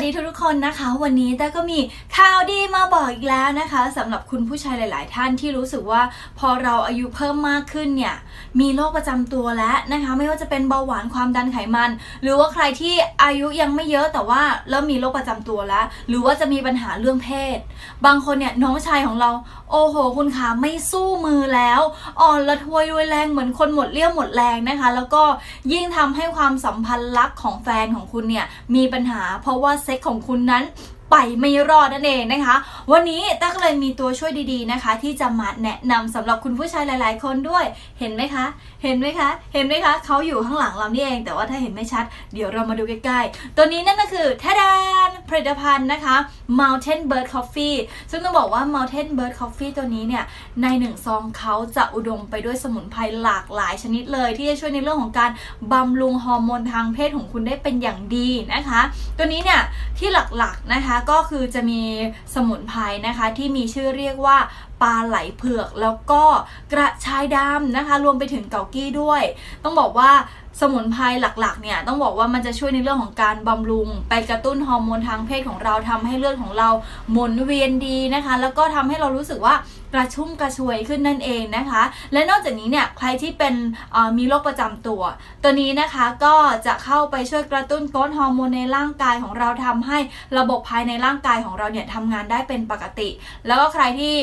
วัสดีทุกๆคนนะคะ วันนี้แต่ก็มีข่าวดีมาบอกอีกแล้วนะคะสำหรับคุณผู้ชายหลาย ๆ ท่านที่รู้สึกว่าพอเราอายุเพิ่มมากขึ้นเนี่ยมีโรคประจำตัวแล้วนะคะ ไม่ว่าจะเป็นเบาหวานความดันไขมัน หรือว่าใครที่อายุยังไม่เยอะแต่ว่าเริ่มมีโรคประจำตัวแล้ว หรือว่าจะมีปัญหาเรื่องเพศ บางคนเนี่ยน้องชายของเรา โอ้โห คุณขาไม่สู้มือแล้วอ่อนละทวยรวยแรงเหมือนคนหมดเรี่ยวหมดแรงนะคะ แล้วก็ยิ่งทำให้ความสัมพันธ์รักของแฟนของคุณเนี่ยมีปัญหาเพราะว่าเซ็กของคุณนั้น ไปไม่รอดนั่นเองนะคะ วันนี้ต้าก็เลยมีตัวช่วยดีๆนะคะ ที่จะมาแนะนำสำหรับคุณผู้ชายหลาย ๆ คนด้วย เห็นไหมคะ เห็นไหมคะ เห็นไหมคะเขาอยู่ข้างหลังเรานี่เอง แต่ว่าถ้าเห็นไม่ชัด เดี๋ยวเรามาดูใกล้ๆ ตัวนี้นั่นก็คือแทดานผลิตภัณฑ์นะคะ Mountain Bird Coffee ซึ่งต้องบอกว่า Mountain Bird Coffee ตัวนี้เนี่ยในหนึ่งซองเขาจะอุดมไปด้วยสมุนไพรหลากหลายชนิดเลย ที่จะช่วยในเรื่องของการบำรุงฮอร์โมนทางเพศของคุณได้เป็นอย่างดีนะคะ ตัวนี้เนี่ยที่หลักๆนะคะก็คือจะมีสมุนไพรนะคะที่มีชื่อเรียกว่าปลาไหลเผือก แล้วก็กระชายดำนะคะ รวมไปถึงเกากี้ด้วย ต้องบอกว่าสมุนไพรหลักๆ เนี่ยต้องบอกว่ามันจะช่วยในเรื่องของการบำรุง ไปกระตุ้นฮอร์โมนทางเพศของเราทำให้เลือดของเราหมุนเวียนดีนะคะ แล้วก็ทำให้เรารู้สึกว่ากระชุ่มกระชวยขึ้นนั่นเองนะคะ และนอกจากนี้เนี่ยใครที่เป็นมีโรคประจำตัว ตัวนี้นะคะก็จะเข้าไปช่วยกระตุ้นก้นฮอร์โมนในร่างกายของเราทำให้ระบบภายในร่างกายของเราเนี่ยทำงานได้เป็นปกติ แล้วก็ใครที่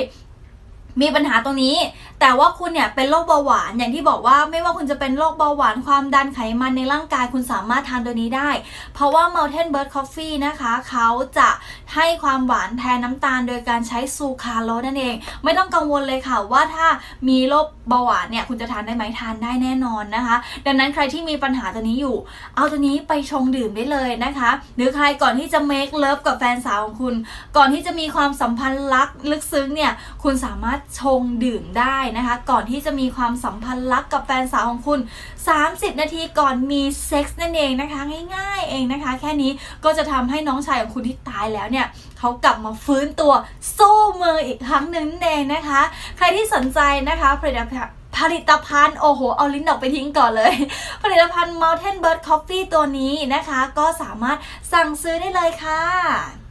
มีปัญหาตรงนี้ แต่ว่าคุณเนี่ยเป็นโรคเบาหวานอย่างที่บอกว่าไม่ว่าคุณจะเป็นโรคเบาหวานความดันไขมันในร่างกายคุณสามารถทานตัวนี้ได้ เพราะว่า Mountain Bird Coffee นะคะเขาจะให้ความหวานแทนน้ำตาลโดยการใช้ซูคราโลนั่นเอง ไม่ต้องกังวลเลยค่ะว่าถ้ามีโรคเบาหวานเนี่ยคุณจะทานได้ไหมทานได้แน่นอนนะคะ ดังนั้นใครที่มีปัญหาตัวนี้อยู่ เอาตัวนี้ไปชงดื่มได้เลยนะคะ หรือใครก่อนที่จะ make love กับแฟนสาวของคุณ ก่อนที่จะมีความสัมพันธ์รักลึกซึ้งเนี่ยคุณสามารถชงดื่มได้นะคะ ก่อนที่จะมีความสัมพันธ์รักกับแฟนสาวของคุณ 30 นาทีก่อนมีเซ็กส์นั่นเองนะคะง่ายๆเองนะคะ แค่นี้ก็จะทำให้น้องชายของคุณที่ตายแล้วเนี่ยเขากลับมาฟื้นตัวสู้มืออีกครั้งหนึ่งนั่นเองนะคะ ใครที่สนใจนะคะผลิตภัณฑ์ผลิตภัณฑ์โอ้โห เอาลิ้นออกไปทิ้งก่อนเลย ผลิตภัณฑ์ Mountain Bird Coffee ตัวนี้นะคะ ก็สามารถสั่งซื้อได้เลยค่ะ